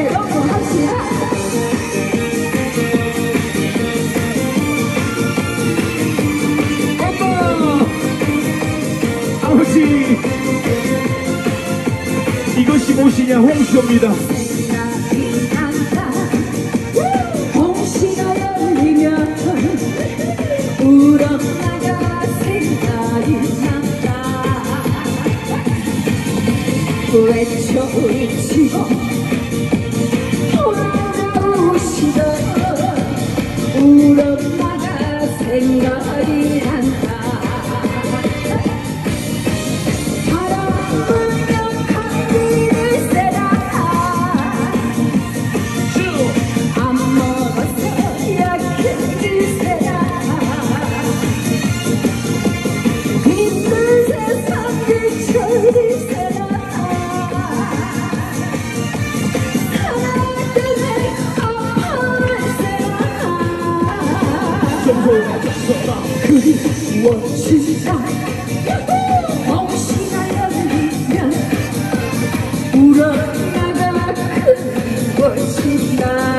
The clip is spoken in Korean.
함께 이것이 무엇이냐 홍시입니다 홍시가 열리면 울어나가 생각이 난다. 외쳐 울치고 돌아서라 그리 원수가 혹시나 여기면 울어나가 그 원수가